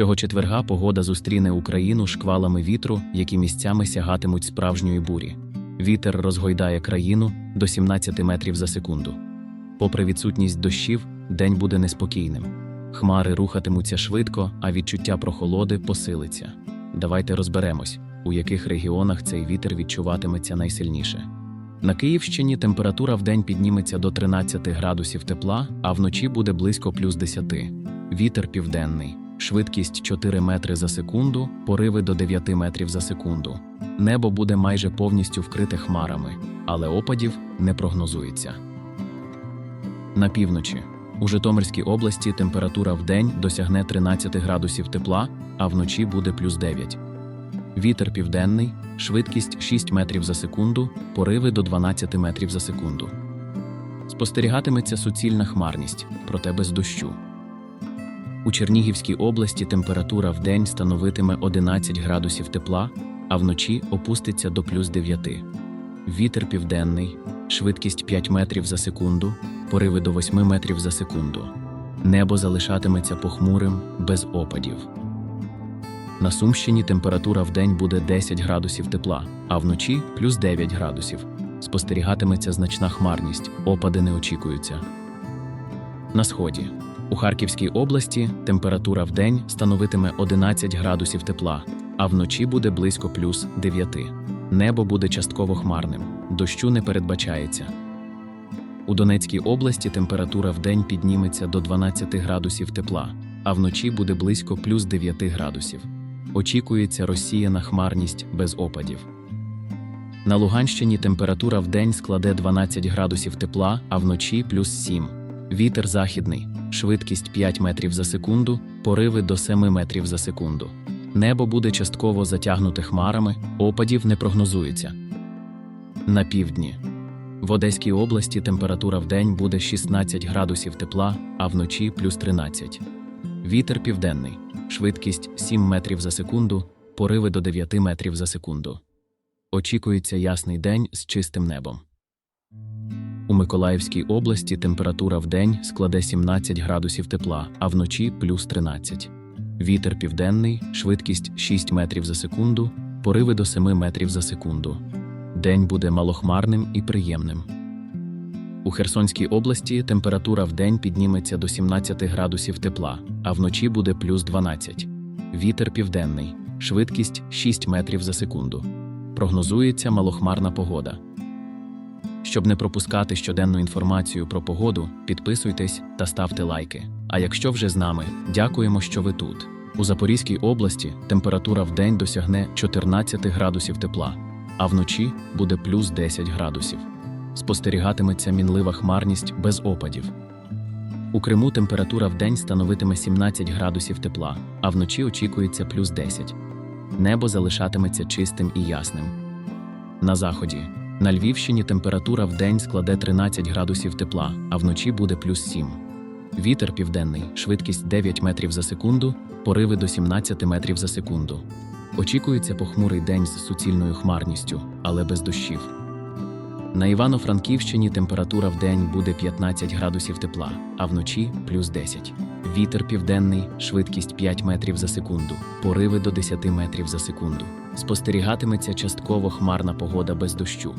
Цього четверга погода зустріне Україну шквалами вітру, які місцями сягатимуть справжньої бурі. Вітер розгойдає країну до 17 метрів за секунду. Попри відсутність дощів, день буде неспокійним. Хмари рухатимуться швидко, а відчуття прохолоди посилиться. Давайте розберемось, у яких регіонах цей вітер відчуватиметься найсильніше. На Київщині температура вдень підніметься до 13 градусів тепла, а вночі буде близько плюс 10. Вітер південний, швидкість 4 метри за секунду, пориви до 9 метрів за секунду. Небо буде майже повністю вкрите хмарами, але опадів не прогнозується. На півночі. У Житомирській області температура вдень досягне 13 градусів тепла, а вночі буде плюс 9. Вітер південний, швидкість 6 метрів за секунду, пориви до 12 метрів за секунду. Спостерігатиметься суцільна хмарність, проте без дощу. У Чернігівській області температура вдень становитиме 11 градусів тепла, а вночі опуститься до плюс 9. Вітер південний, швидкість 5 метрів за секунду, пориви до 8 метрів за секунду. Небо залишатиметься похмурим, без опадів. На Сумщині температура вдень буде 10 градусів тепла, а вночі плюс 9 градусів. Спостерігатиметься значна хмарність, опади не очікуються. На сході. У Харківській області температура вдень становитиме 11 градусів тепла, а вночі буде близько плюс 9. Небо буде частково хмарним, дощу не передбачається. У Донецькій області температура вдень підніметься до 12 градусів тепла, а вночі буде близько плюс 9 градусів. Очікується розсіяна хмарність без опадів. На Луганщині температура вдень складе 12 градусів тепла, а вночі плюс 7. Вітер західний, швидкість 5 метрів за секунду, пориви до 7 метрів за секунду. Небо буде частково затягнуте хмарами, опадів не прогнозується. На півдні. В Одеській області температура вдень буде 16 градусів тепла, а вночі плюс 13. Вітер південний, швидкість 7 метрів за секунду, пориви до 9 метрів за секунду. Очікується ясний день з чистим небом. У Миколаївській області температура вдень складе 17 градусів тепла, а вночі плюс 13. Вітер південний, швидкість 6 метрів за секунду, пориви до 7 метрів за секунду. День буде малохмарним і приємним. У Херсонській області температура вдень підніметься до 17 градусів тепла, а вночі буде плюс 12. Вітер південний, швидкість 6 метрів за секунду. Прогнозується малохмарна погода. Щоб не пропускати щоденну інформацію про погоду, підписуйтесь та ставте лайки. А якщо вже з нами, дякуємо, що ви тут. У Запорізькій області температура вдень досягне 14 градусів тепла, а вночі буде плюс 10 градусів. Спостерігатиметься мінлива хмарність без опадів. У Криму температура вдень становитиме 17 градусів тепла, а вночі очікується плюс 10. Небо залишатиметься чистим і ясним. На заході. На Львівщині температура вдень складе 13 градусів тепла, а вночі буде плюс 7. Вітер південний, швидкість 9 метрів за секунду, пориви до 17 метрів за секунду. Очікується похмурий день з суцільною хмарністю, але без дощів. На Івано-Франківщині температура вдень буде 15 градусів тепла, а вночі плюс 10. Вітер південний, швидкість 5 метрів за секунду, пориви до 10 метрів за секунду. Спостерігатиметься частково хмарна погода без дощу.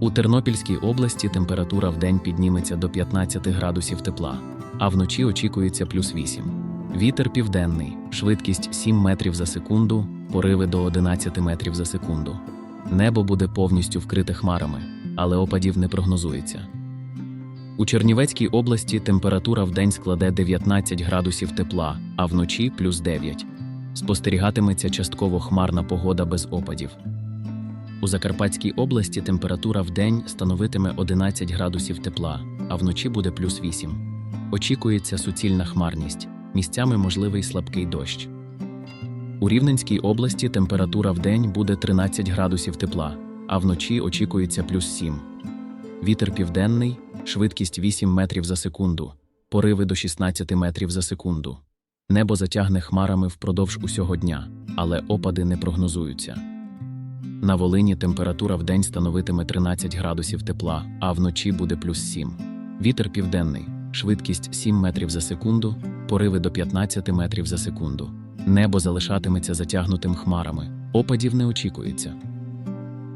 У Тернопільській області температура вдень підніметься до 15 градусів тепла, а вночі очікується плюс 8. Вітер південний, швидкість 7 метрів за секунду, пориви до 11 метрів за секунду. Небо буде повністю вкрите хмарами, але опадів не прогнозується. У Чернівецькій області температура вдень складе 19 градусів тепла, а вночі плюс 9. Спостерігатиметься частково хмарна погода без опадів. У Закарпатській області температура вдень становитиме 11 градусів тепла, а вночі буде плюс 8. Очікується суцільна хмарність, місцями можливий слабкий дощ. У Рівненській області температура вдень буде 13 градусів тепла, а вночі очікується плюс 7. Вітер південний, швидкість 8 метрів за секунду, пориви до 16 метрів за секунду. Небо затягне хмарами впродовж усього дня, але опади не прогнозуються. На Волині температура вдень становитиме 13 градусів тепла, а вночі буде плюс 7. Вітер південний, швидкість 7 метрів за секунду, пориви до 15 метрів за секунду. Небо залишатиметься затягнутим хмарами. Опадів не очікується.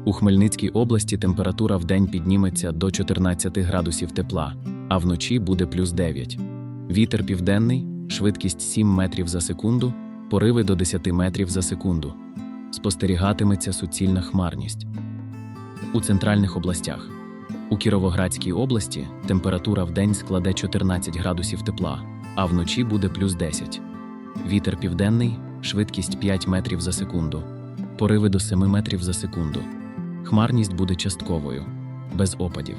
У Хмельницькій області температура вдень підніметься до 14 градусів тепла, а вночі буде плюс 9. Вітер південний, швидкість 7 метрів за секунду, пориви до 10 метрів за секунду. Спостерігатиметься суцільна хмарність. У центральних областях. У Кіровоградській області температура вдень складе 14 градусів тепла, а вночі буде плюс 10. Вітер південний, швидкість 5 метрів за секунду, пориви до 7 метрів за секунду. Хмарність буде частковою, без опадів.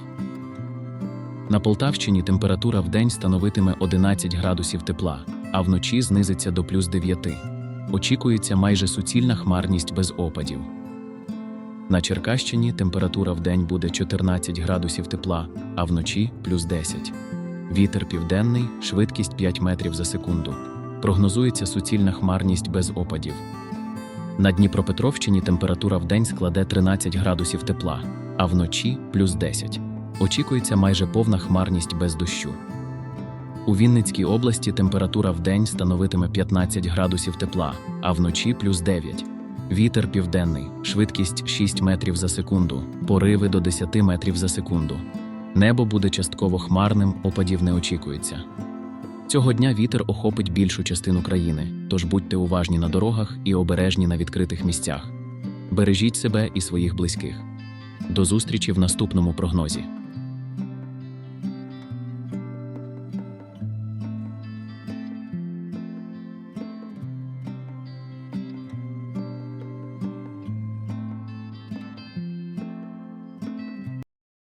На Полтавщині температура вдень становитиме 11 градусів тепла, а вночі знизиться до плюс 9. Очікується майже суцільна хмарність без опадів. На Черкащині температура вдень буде 14 градусів тепла, а вночі плюс 10. Вітер південний, швидкість 5 метрів за секунду. Прогнозується суцільна хмарність без опадів. На Дніпропетровщині температура вдень складе 13 градусів тепла, а вночі плюс 10. Очікується майже повна хмарність без дощу. У Вінницькій області температура вдень становитиме 15 градусів тепла, а вночі плюс 9. Вітер південний, швидкість 6 метрів за секунду, пориви до 10 метрів за секунду. Небо буде частково хмарним, опадів не очікується. Цього дня вітер охопить більшу частину країни, тож будьте уважні на дорогах і обережні на відкритих місцях. Бережіть себе і своїх близьких. До зустрічі в наступному прогнозі.